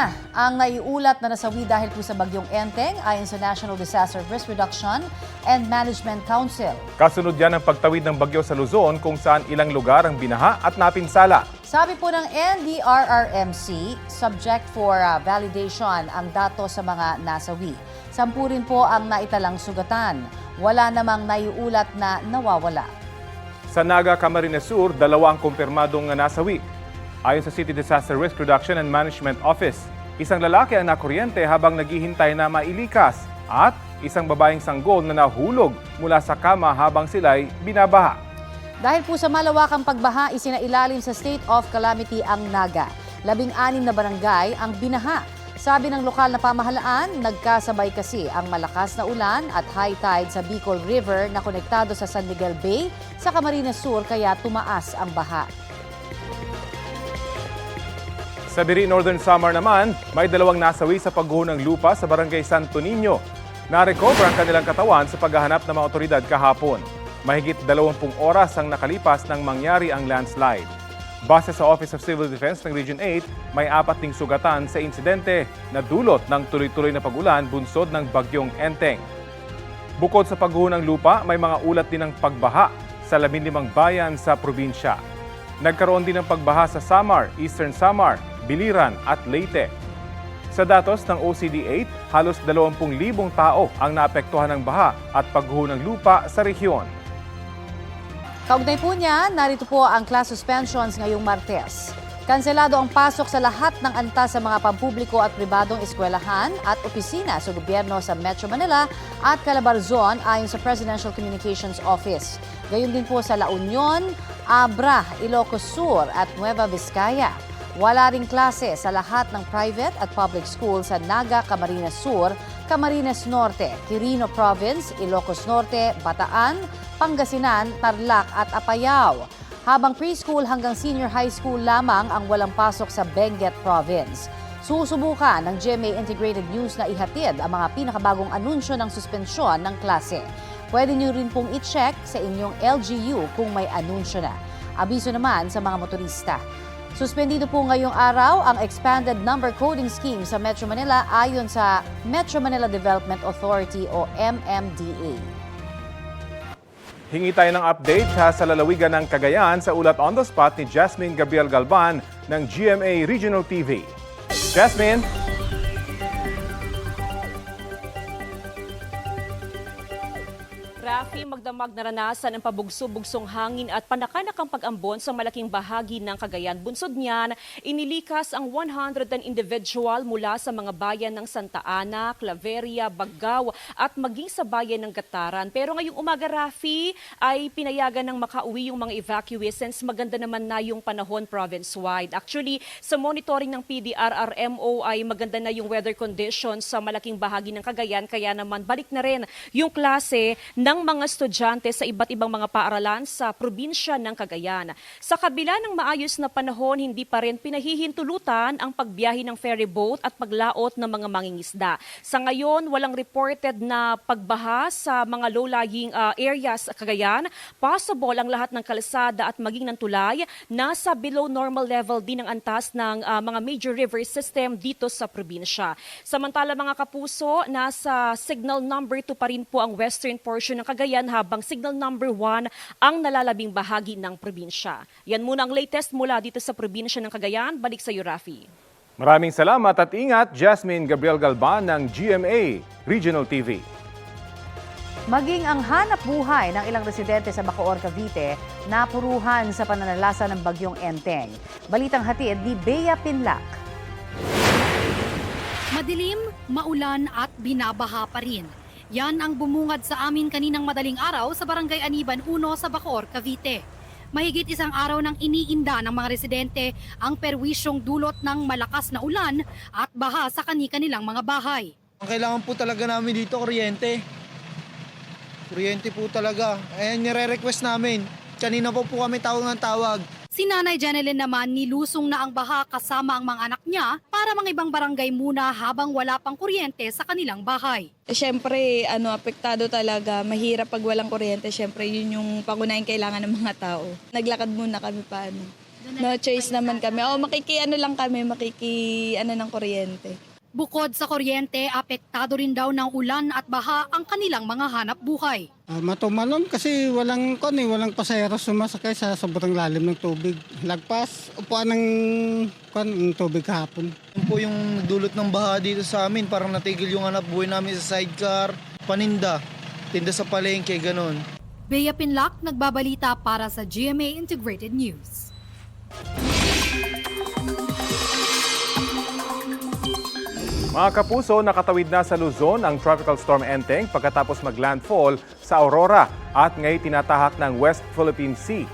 na ang naiulat na nasawi dahil po sa bagyong Enteng ayon sa National Disaster Risk Reduction and Management Council. Kasunod yan ang pagtawid ng bagyo sa Luzon kung saan ilang lugar ang binaha at napinsala. Sabi po ng NDRRMC, subject for uh, validation ang dato sa mga nasawi. Sampu rin po ang naitalang sugatan. Wala namang naiulat na nawawala. Sa Naga, Camarines Sur, dalawa ang kumpirmadong nasawi. Ayon sa City Disaster Risk Reduction and Management Office, isang lalaki ang nakuryente habang naghihintay na mailikas at isang babaeng sanggol na nahulog mula sa kama habang sila'y binabaha. Dahil po sa malawakang pagbaha, isinailalim sa state of calamity ang Naga. Labing-anim na barangay ang binaha. Sabi ng lokal na pamahalaan, nagkasabay kasi ang malakas na ulan at high tide sa Bicol River na konektado sa San Miguel Bay sa Camarines Sur kaya tumaas ang baha. Sa Biri, Northern Samar naman, may dalawang nasawi sa pagguho ng lupa sa barangay Santo Niño. Na-recover ang kanilang katawan sa paghahanap ng mga otoridad kahapon. Mahigit 20 oras ang nakalipas nang mangyari ang landslide. Base sa Office of Civil Defense ng Region 8, may apat ding sugatan sa insidente na dulot ng tuloy-tuloy na pagulan bunsod ng bagyong Enteng. Bukod sa pagguho ng lupa, may mga ulat din ng pagbaha sa 15 bayan sa probinsya. Nagkaroon din ng pagbaha sa Samar, Eastern Samar, Biliran at Leyte. Sa datos ng OCD 8, halos 20,000 tao ang naapektuhan ng baha at pagguho ng lupa sa rehiyon. Kaugnay po niya, narito po ang class suspensions ngayong Martes. Kanselado ang pasok sa lahat ng antas sa mga pampubliko at pribadong eskwelahan at opisina sa gobyerno sa Metro Manila at Calabarzon ayon sa Presidential Communications Office. Gayon din po sa La Union, Abra, Ilocos Sur at Nueva Vizcaya. Wala ring klase sa lahat ng private at public school sa Naga, Camarines Sur, Camarines Norte, Quirino Province, Ilocos Norte, Bataan, Pangasinan, Tarlac at Apayao. Habang preschool hanggang senior high school lamang ang walang pasok sa Benguet Province. Susubukan ng GMA Integrated News na ihatid ang mga pinakabagong anunsyo ng suspensyon ng klase. Pwede niyo rin pong i-check sa inyong LGU kung may anunsyo na. Abiso naman sa mga motorista. Suspendido po ngayong araw ang Expanded Number Coding Scheme sa Metro Manila ayon sa Metro Manila Development Authority o MMDA. Hingi tayo ng update ha, sa lalawigan ng Cagayan sa ulat on the spot ni Jasmine Gabriel Galban ng GMA Regional TV. Jasmine? Rafi, magdamag naranasan ang pabugso-bugsong hangin at panakanakang pag-ambon sa malaking bahagi ng Cagayan. Bunsod niyan, inilikas ang 110 individual mula sa mga bayan ng Santa Ana, Claveria, Baggao at maging sa bayan ng Gataran. Pero ngayong umaga, Rafi, ay pinayagan ng makauwi yung mga evacuees since maganda naman na yung panahon province-wide. Actually, sa monitoring ng PDRRMO ay maganda na yung weather conditions sa malaking bahagi ng Cagayan kaya naman balik na rin yung klase ng mga estudyante sa iba't ibang mga paaralan sa probinsya ng Cagayan. Sa kabila ng maayos na panahon, hindi pa rin pinahihintulutan ang pagbiyahe ng ferry boat at paglaot ng mga mangingisda. Sa ngayon, walang reported na pagbaha sa mga low-lying uh, areas sa Cagayan. Possible ang lahat ng kalsada at maging ng tulay nasa below normal level din ang antas ng uh, mga major river system dito sa probinsya. Samantala mga kapuso, nasa signal number 2 pa rin po ang western portion ng Cagayan habang signal number 1 ang nalalabing bahagi ng probinsya. Yan muna ang latest mula dito sa probinsya ng Cagayan. Balik sa iyo, Rafi. Maraming salamat at ingat Jasmine Gabriel Galban ng GMA Regional TV. Maging ang hanap buhay ng ilang residente sa Bacoor, Cavite napuruhan sa pananalasa ng bagyong Enteng. Balitang hatid ni Bea Pinlac. Madilim, maulan at binabaha pa rin. Yan ang bumungad sa amin kaninang madaling araw sa Barangay Aniban 1 sa Bacoor, Cavite. Mahigit isang araw nang iniinda ng mga residente ang perwisyong dulot ng malakas na ulan at baha sa kani-kanilang mga bahay. Ang kailangan po talaga namin dito, kuryente. Kuryente po talaga. Ayan, nire-request namin. Kanina po po kami tawag ng tawag. Si Nanay Janeline naman nilusong na ang baha kasama ang mga anak niya para mga ibang barangay muna habang wala pang kuryente sa kanilang bahay. Siyempre, ano, apektado talaga. Mahirap pag walang kuryente. Siyempre, yun yung pangunahing kailangan ng mga tao. Naglakad muna kami paano. No choice naman kami. O makiki ano lang kami, makiki ano ng kuryente. Bukod sa kuryente, apektado rin daw ng ulan at baha ang kanilang mga hanap buhay. Ah, matumalon kasi walang kon eh, walang pasahero sumasakay sa sobrang lalim ng tubig. Lagpas, upuan ng kon ng tubig kahapon. Yun po yung dulot ng baha dito sa amin. Parang natigil yung hanap buhay namin sa sidecar, paninda, tinda sa palengke, ganun. Bea Pinlac, nagbabalita para sa GMA Integrated News. Mga kapuso, nakatawid na sa Luzon ang Tropical Storm Enteng pagkatapos maglandfall sa Aurora at ngayon tinatahak ng West Philippine Sea.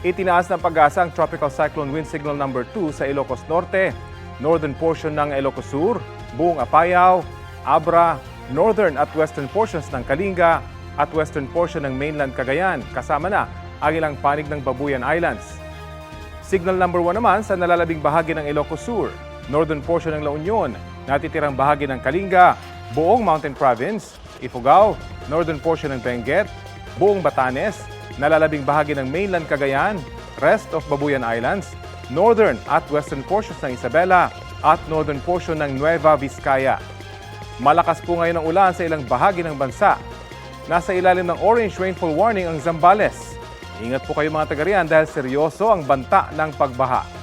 Itinaas ng pag-asa ang Tropical Cyclone Wind Signal number 2 sa Ilocos Norte, northern portion ng Ilocos Sur, buong Apayao, Abra, northern at western portions ng Kalinga at western portion ng mainland Cagayan, kasama na ang ilang panig ng Babuyan Islands. Signal number 1 naman sa nalalabing bahagi ng Ilocos Sur, northern portion ng La Union, natitirang bahagi ng Kalinga, buong Mountain Province, Ifugao, northern portion ng Benguet, buong Batanes, nalalabing bahagi ng mainland Cagayan, rest of Babuyan Islands, northern at western portions ng Isabela, at northern portion ng Nueva Vizcaya. Malakas po ngayon ang ulan sa ilang bahagi ng bansa. Nasa ilalim ng orange rainfall warning ang Zambales. Ingat po kayo mga taga-riyan dahil seryoso ang banta ng pagbaha.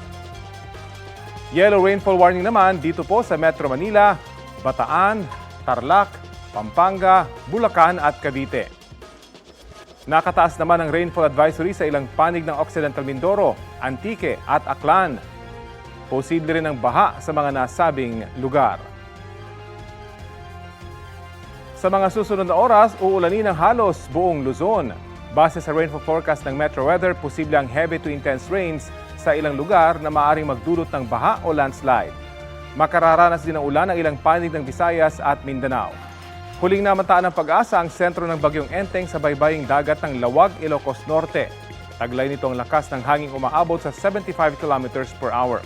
Yellow rainfall warning naman dito po sa Metro Manila, Bataan, Tarlac, Pampanga, Bulacan at Cavite. Nakataas naman ang rainfall advisory sa ilang panig ng Occidental Mindoro, Antique at Aklan. Posible rin ang baha sa mga nasabing lugar. Sa mga susunod na oras, uulanin ng halos buong Luzon. Base sa rainfall forecast ng Metro Weather, posible ang heavy to intense rains sa ilang lugar na maaring magdulot ng baha o landslide. Makararanas din ng ulan ang ilang panig ng Visayas at Mindanao. Huling namataan ng pag-asa ang sentro ng Bagyong Enteng sa baybaying dagat ng Lawag, Ilocos Norte. Taglay nito ang lakas ng hanging umaabot sa 75 kilometers per hour.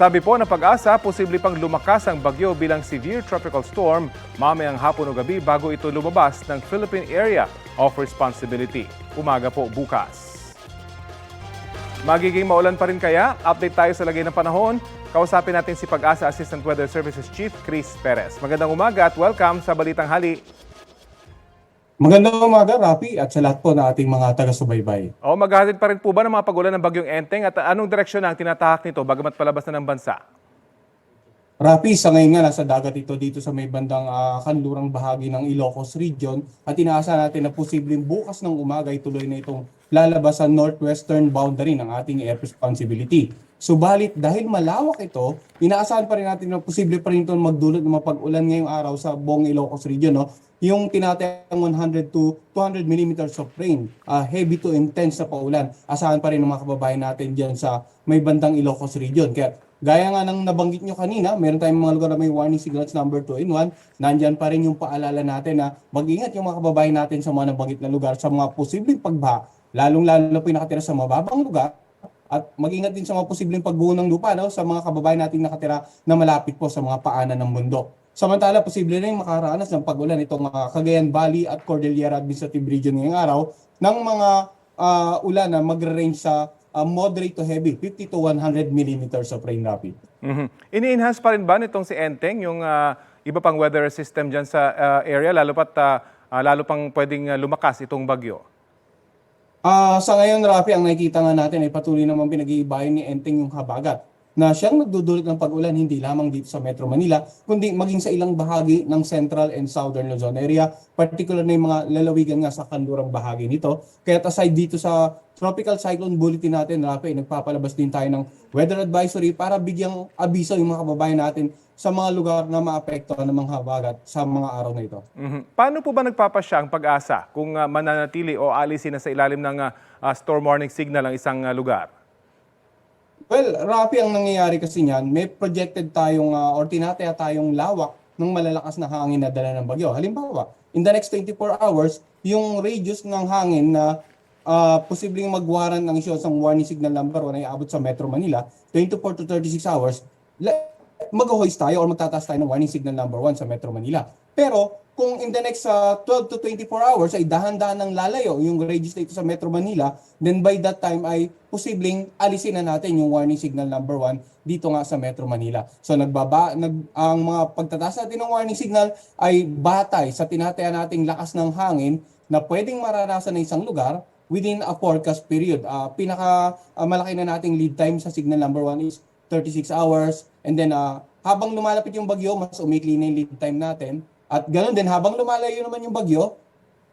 Sabi po ng pag-asa, posible pang lumakas ang bagyo bilang severe tropical storm mamayang hapon o gabi bago ito lumabas ng Philippine Area of Responsibility. Umaga po bukas. Magiging maulan pa rin kaya? Update tayo sa lagay ng panahon. Kausapin natin si Pag-asa Assistant Weather Services Chief Chris Perez. Magandang umaga at welcome sa Balitang Hali. Magandang umaga, Rapi, at sa lahat po na ating mga taga-subaybay. O maghahatid pa rin po ba ng mga pagulan ng Bagyong Enteng at anong direksyon ang tinatahak nito bagamat palabas na ng bansa? Rapi, sa ngayon nga nasa dagat ito dito sa may bandang ah, kanlurang bahagi ng Ilocos Region at inaasa natin na posibleng bukas ng umaga ay tuloy na itong lalabas sa northwestern boundary ng ating air responsibility. Subalit dahil malawak ito, inaasahan pa rin natin na posible pa rin ito magdulot ng mapag-ulan ngayong araw sa buong Ilocos Region. No? Yung tinatayang 100 to 200 millimeters of rain, ah, heavy to intense na paulan. Asahan pa rin ng mga kababayan natin dyan sa may bandang Ilocos Region. Kaya Gaya nga ng nabanggit nyo kanina, meron tayong mga lugar na may warning signals number 2 in 1. Nandyan pa rin yung paalala natin na mag-ingat yung mga kababayan natin sa mga nabanggit na lugar sa mga posibleng pagbaha, lalong-lalo po yung nakatira sa mababang lugar at mag-ingat din sa mga posibleng pagbuo ng lupa no, sa mga kababayan nating nakatira na malapit po sa mga paanan ng bundok. Samantala, posible rin makaranas ng pag-ulan itong uh, Cagayan Valley at Cordillera Administrative Region ngayong araw ng mga ah, ulan na magre-range sa ah, moderate to heavy, 50 to 100 millimeters of rain rapid. Mhm. Ini-enhance pa rin ba nitong si Enteng yung ah, iba pang weather system dyan sa ah, area lalo pat ah, ah, lalo pang pwedeng lumakas itong bagyo? Ah, sa ngayon, Rafi, ang nakikita nga natin ay patuloy naman pinag-iibayan ni Enteng yung habagat na siyang nagdudulot ng pag-ulan hindi lamang dito sa Metro Manila, kundi maging sa ilang bahagi ng Central and Southern Luzon area, particular na yung mga lalawigan nga sa kanlurang bahagi nito. Kaya aside dito sa Tropical Cyclone Bulletin natin, Rafi, nagpapalabas din tayo ng weather advisory para bigyang abiso yung mga kababayan natin sa mga lugar na maapektuhan ng mga habagat sa mga araw na ito. Mhm. Paano po ba nagpapasya ang pag-asa kung ah, mananatili o alisin na sa ilalim ng ah, storm warning signal ang isang ah, lugar? Well, Rafi, ang nangyayari kasi niyan, may projected tayong uh, or tinataya tayong lawak ng malalakas na hangin na dala ng bagyo. Halimbawa, in the next 24 hours, yung radius ng hangin na uh, posibleng magwaran ng sa warning signal number 1 ay abot sa Metro Manila, 24 to 36 hours, mag-hoist tayo or magtataas tayo ng warning signal number 1 sa Metro Manila. Pero kung in the next uh, 12 to 24 hours ay dahan-dahan ng lalayo yung register dito sa Metro Manila, then by that time ay posibleng alisin na natin yung warning signal number 1 dito nga sa Metro Manila. So nagbaba nag ang mga pagtataas natin ng warning signal ay batay sa tinataya nating lakas ng hangin na pwedeng maranasan ng isang lugar within a forecast period. Uh, pinaka uh, malaki na nating lead time sa signal number 1 is 36 hours and then uh, habang lumalapit yung bagyo, mas umikli na yung lead time natin. At ganoon din, habang lumalayo naman yung bagyo,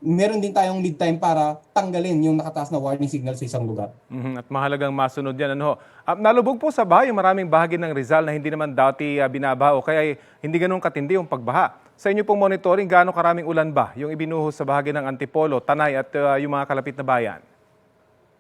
meron din tayong lead time para tanggalin yung nakataas na warning signal sa isang lugar. Mhm, At mahalagang masunod yan. Ano? Ah, nalubog po sa baha yung maraming bahagi ng Rizal na hindi naman dati ah, binabaha o kaya hindi ganun katindi yung pagbaha. Sa inyo pong monitoring, gaano karaming ulan ba yung ibinuhos sa bahagi ng Antipolo, Tanay at ah, yung mga kalapit na bayan?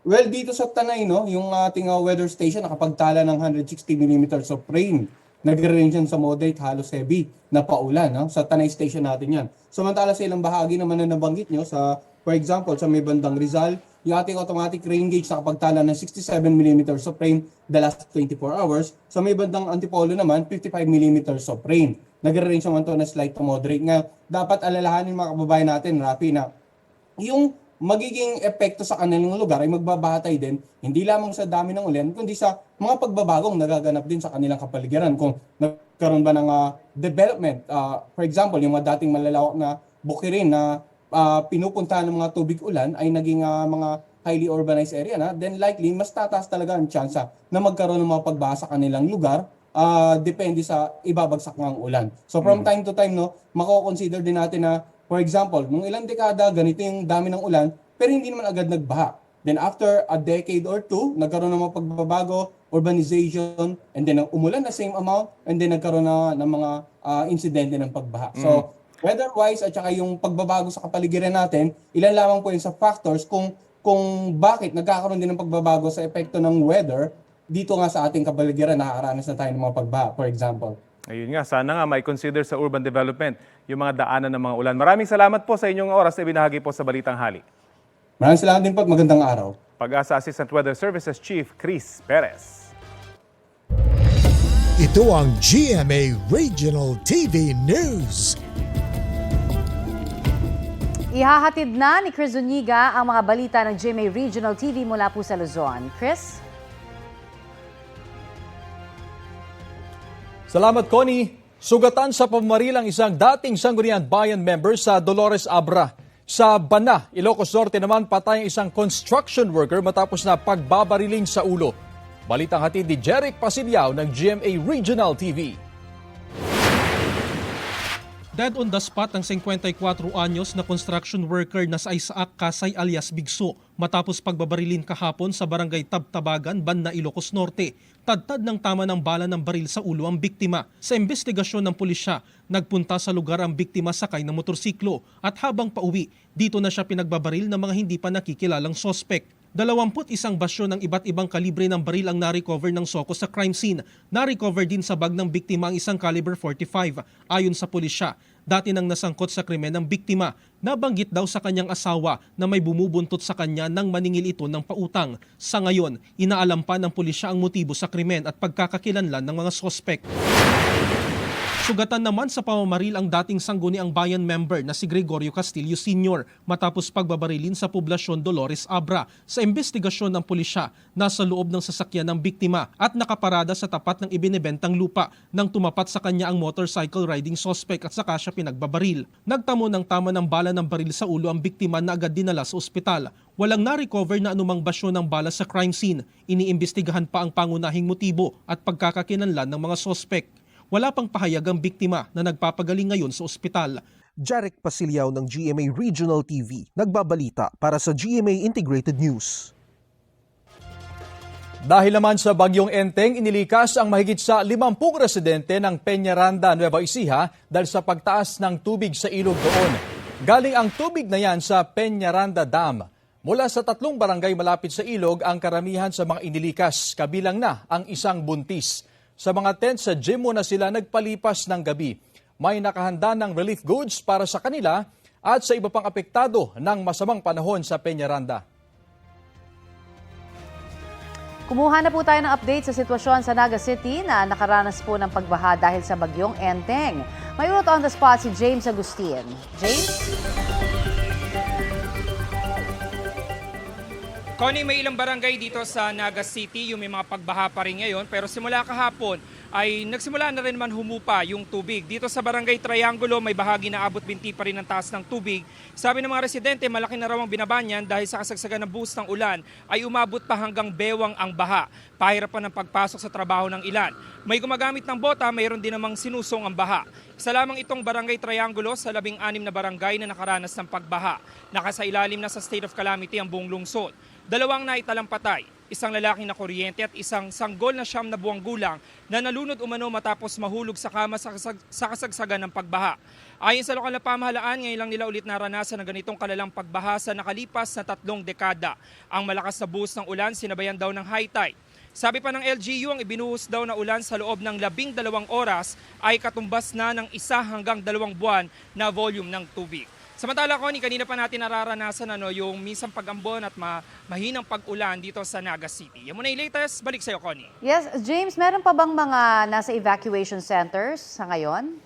Well, dito sa Tanay, no, yung ating uh, weather station nakapagtala ng 160 millimeters of rain. Nagre-range yan sa moderate, halos heavy na paulan. No? Sa Tanay station natin yan. Samantala sa ilang bahagi naman na nabanggit nyo, sa, for example, sa may bandang Rizal, yung ating automatic rain gauge nakapagtala ng 67 millimeters of rain the last 24 hours. Sa may bandang Antipolo naman, 55 millimeters of rain. Nagre-range naman to na slight to moderate. Nga, dapat alalahanin mga kababayan natin, Rafi, na yung magiging epekto sa kanilang lugar ay magbabatay din hindi lamang sa dami ng ulan kundi sa mga pagbabagong nagaganap din sa kanilang kapaligiran kung nagkaroon ba ng ah, development ah, for example yung mga dating malalawak na bukirin na ah, pinupuntahan ng mga tubig ulan ay naging ah, mga highly urbanized area na then likely mas tataas talaga ang tsansa na magkaroon ng mga pagbaha sa kanilang lugar ah, depende sa ibabagsak ng ulan. So from time to time no, mako-consider din natin na for example, nung ilang dekada ganito yung dami ng ulan pero hindi naman agad nagbaha. Then after a decade or two, nagkaroon ng mga pagbabago, urbanization, and then umulan na same amount, and then nagkaroon na ng mga ah, insidente ng pagbaha. So, weather-wise at saka yung pagbabago sa kapaligiran natin, ilan lamang po yun sa factors kung kung bakit nagkakaroon din ng pagbabago sa epekto ng weather dito nga sa ating kapaligiran, nakakaranas na tayo ng mga pagbaha, for example. Ayun nga, sana nga may consider sa urban development yung mga daanan ng mga ulan. Maraming salamat po sa inyong oras na ibinahagi po sa Balitang Hali. Maraming salamat din po at magandang araw. Pag-asa Assistant Weather Services Chief Chris Perez. Ito ang GMA Regional TV News. Ihahatid na ni Chris Zuniga ang mga balita ng GMA Regional TV mula po sa Luzon. Chris? Salamat, Connie. Sugatan sa pamarilang isang dating Sangguniang Bayan member sa Dolores Abra. Sa Bana, Ilocos Norte naman patay ang isang construction worker matapos na pagbabariling sa ulo. Balitang hatid ni Jeric Pasiliao ng GMA Regional TV. Dead on the spot ang 54 anyos na construction worker na sa Isaac Kasay alias Bigso matapos pagbabarilin kahapon sa barangay Tabtabagan, Banna, Ilocos Norte. Tadtad ng tama ng bala ng baril sa ulo ang biktima. Sa investigasyon ng pulisya, nagpunta sa lugar ang biktima sakay ng motorsiklo at habang pauwi, dito na siya pinagbabaril ng mga hindi pa nakikilalang sospek. 21 basyo ng iba't ibang kalibre ng baril ang na-recover ng Soko sa crime scene. Na-recover din sa bag ng biktima ang isang caliber 45. Ayon sa pulisya, dati nang nasangkot sa krimen ng biktima. Nabanggit daw sa kanyang asawa na may bumubuntot sa kanya nang maningil ito ng pautang. Sa ngayon, inaalam pa ng pulisya ang motibo sa krimen at pagkakakilanlan ng mga sospek. Sugatan naman sa pamamaril ang dating sangguniang bayan member na si Gregorio Castillo Sr. matapos pagbabarilin sa poblasyon Dolores Abra. Sa investigasyon ng pulisya, nasa loob ng sasakyan ng biktima at nakaparada sa tapat ng ibinebentang lupa nang tumapat sa kanya ang motorcycle riding suspect at saka siya pinagbabaril. Nagtamo ng tama ng bala ng baril sa ulo ang biktima na agad dinala sa ospital. Walang na-recover na anumang basyo ng bala sa crime scene. Iniimbestigahan pa ang pangunahing motibo at pagkakakinanlan ng mga sospek. Wala pang pahayag ang biktima na nagpapagaling ngayon sa ospital. Jarek Pasiliao ng GMA Regional TV, nagbabalita para sa GMA Integrated News. Dahil naman sa bagyong Enteng, inilikas ang mahigit sa 50 residente ng Peñaranda, Nueva Ecija dahil sa pagtaas ng tubig sa ilog doon. Galing ang tubig na yan sa Peñaranda Dam. Mula sa tatlong barangay malapit sa ilog ang karamihan sa mga inilikas, kabilang na ang isang buntis. Sa mga tent sa gym muna sila nagpalipas ng gabi. May nakahanda ng relief goods para sa kanila at sa iba pang apektado ng masamang panahon sa Peñaranda. Kumuha na po tayo ng update sa sitwasyon sa Naga City na nakaranas po ng pagbaha dahil sa bagyong Enteng. May on the spot si James Agustin. James? Connie, may ilang barangay dito sa Naga City yung may mga pagbaha pa rin ngayon pero simula kahapon ay nagsimula na rin naman humupa yung tubig. Dito sa Barangay Triangulo may bahagi na abot binti pa rin ang taas ng tubig. Sabi ng mga residente malaki na raw ang binabanyan dahil sa kasagsagan ng buhos ng ulan ay umabot pa hanggang bewang ang baha. Pahirapan ng pagpasok sa trabaho ng ilan. May gumagamit ng bota, mayroon din namang sinusong ang baha. Isa lamang itong Barangay Triangulo sa labing anim na barangay na nakaranas ng pagbaha. Nakasailalim na sa state of calamity ang buong lungsod. Dalawang naitalang patay, isang lalaking na kuryente at isang sanggol na siyam na buwang gulang na nalunod umano matapos mahulog sa kama sa kasagsagan ng pagbaha. Ayon sa lokal na pamahalaan, ngayon lang nila ulit naranasan ng ganitong kalalang pagbaha sa nakalipas na tatlong dekada. Ang malakas na buhos ng ulan sinabayan daw ng high tide. Sabi pa ng LGU, ang ibinuhos daw na ulan sa loob ng labing dalawang oras ay katumbas na ng isa hanggang dalawang buwan na volume ng tubig. Samantala, Connie, kanina pa natin nararanasan ano, yung minsan pag-ambon at ma- mahinang pag-ulan dito sa Naga City. Yan muna yung latest. Balik sa'yo, Connie. Yes, James, meron pa bang mga nasa evacuation centers sa ngayon?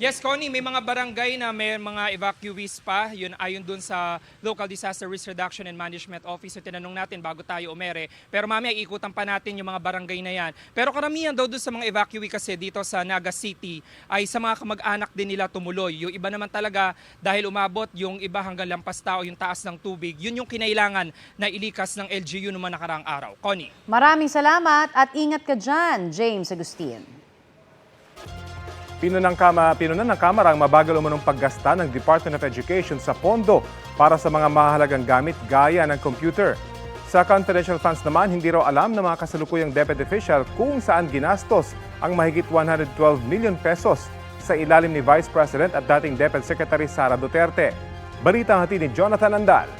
Yes, Connie, may mga barangay na may mga evacuees pa. Yun ayon dun sa Local Disaster Risk Reduction and Management Office. So, tinanong natin bago tayo umere. Pero mamaya ikutan pa natin yung mga barangay na yan. Pero karamihan daw dun sa mga evacuee kasi dito sa Naga City ay sa mga kamag-anak din nila tumuloy. Yung iba naman talaga dahil umabot yung iba hanggang lampas tao yung taas ng tubig. Yun yung kinailangan na ilikas ng LGU noong nakaraang araw. Connie. Maraming salamat at ingat ka dyan, James Agustin. Pinunan ng, kama, pinunan ng Kamara ang mabagal umanong paggasta ng Department of Education sa pondo para sa mga mahalagang gamit gaya ng computer. Sa confidential funds naman, hindi raw alam ng mga kasalukuyang DepEd official kung saan ginastos ang mahigit 112 million pesos sa ilalim ni Vice President at dating DepEd Secretary Sara Duterte. Balita ang hatid ni Jonathan Andal.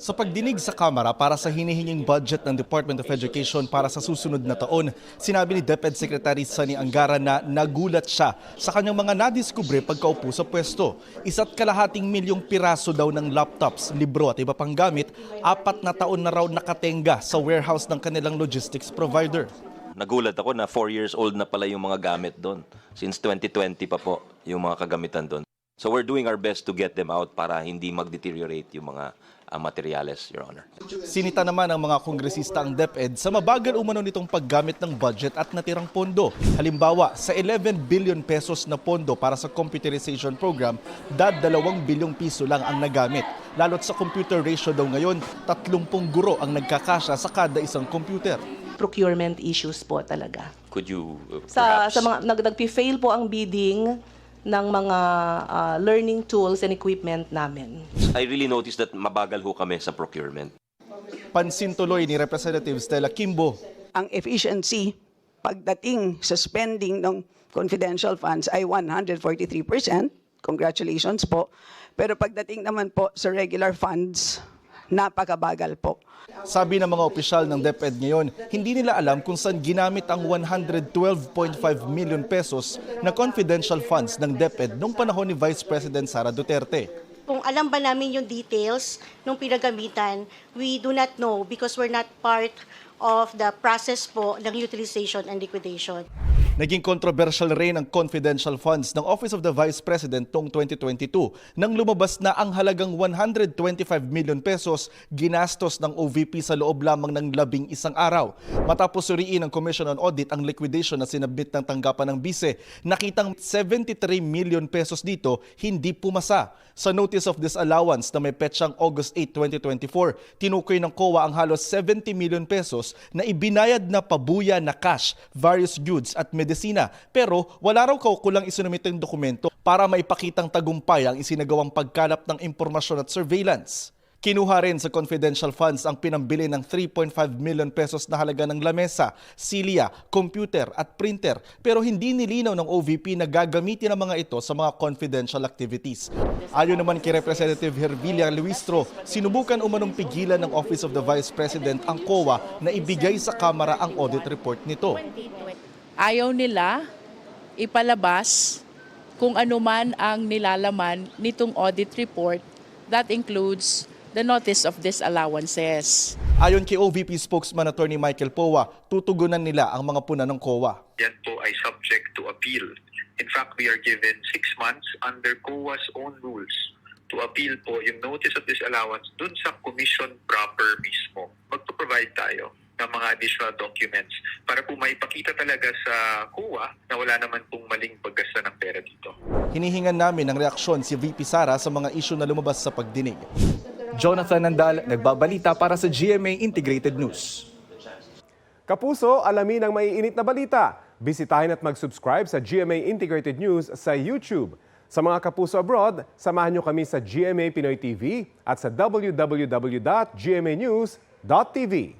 Sa pagdinig sa Kamara para sa hinihinging budget ng Department of Education para sa susunod na taon, sinabi ni DepEd Secretary Sani Angara na nagulat siya sa kanyang mga nadiskubre pagkaupo sa pwesto. Isa't kalahating milyong piraso daw ng laptops, libro at iba pang gamit, apat na taon na raw nakatenga sa warehouse ng kanilang logistics provider. Nagulat ako na 4 years old na pala yung mga gamit doon. Since 2020 pa po yung mga kagamitan doon. So we're doing our best to get them out para hindi mag-deteriorate yung mga uh, materyales, Your Honor. Sinita naman ng mga kongresista ang DepEd sa mabagal umano nitong paggamit ng budget at natirang pondo. Halimbawa, sa 11 billion pesos na pondo para sa computerization program, dad 2 bilyong piso lang ang nagamit. Lalo't sa computer ratio daw ngayon, 30 guro ang nagkakasya sa kada isang computer. procurement issues po talaga. Could you uh, Sa perhaps... sa mga nag nagpi-fail po ang bidding ng mga ah, learning tools and equipment namin. I really noticed that mabagal ho kami sa procurement. Pansin tuloy ni Representative Stella Kimbo ang efficiency pagdating sa spending ng confidential funds ay 143%. Congratulations po. Pero pagdating naman po sa regular funds, napakabagal po. Sabi ng mga opisyal ng DepEd ngayon, hindi nila alam kung saan ginamit ang 112.5 million pesos na confidential funds ng DepEd noong panahon ni Vice President Sara Duterte. Kung alam ba namin yung details nung pinagamitan, we do not know because we're not part of the process po ng utilization and liquidation. Naging controversial rin ang confidential funds ng Office of the Vice President noong 2022 nang lumabas na ang halagang 125 million pesos ginastos ng OVP sa loob lamang ng labing isang araw. Matapos suriin ng Commission on Audit ang liquidation na sinabit ng tanggapan ng bise, nakitang 73 million pesos dito hindi pumasa. Sa notice of disallowance na may petsang August 8, 2024, tinukoy ng COA ang halos 70 million pesos na ibinayad na pabuya na cash, various goods at medisina. Pero wala raw kaukulang isinumitong dokumento para maipakitang tagumpay ang isinagawang pagkalap ng impormasyon at surveillance. Kinuha rin sa confidential funds ang pinambili ng 3.5 million pesos na halaga ng lamesa, silya, computer at printer pero hindi nilinaw ng OVP na gagamitin ang mga ito sa mga confidential activities. Ayon naman kay Representative Herbilia Luistro, sinubukan umanong pigilan ng Office of the Vice President ang COA na ibigay sa Kamara ang audit report nito. Ayaw nila ipalabas kung ano man ang nilalaman nitong audit report that includes the notice of disallowances. Ayon kay OVP spokesman Attorney Michael Powa, tutugunan nila ang mga puna ng COA. yan po ay subject to appeal. In fact, we are given six months under COA's own rules to appeal po yung notice of disallowance dun sa commission proper mismo. Magpo-provide tayo ng mga additional documents para po maipakita talaga sa COA na wala naman pong maling paggasta ng pera dito. Hinihingan namin ng reaksyon si VP Sara sa mga isyu na lumabas sa pagdinig. Jonathan Nandal, nagbabalita para sa GMA Integrated News. Kapuso, alamin ang maiinit na balita. Bisitahin at mag-subscribe sa GMA Integrated News sa YouTube. Sa mga kapuso abroad, samahan nyo kami sa GMA Pinoy TV at sa www.gmanews.tv.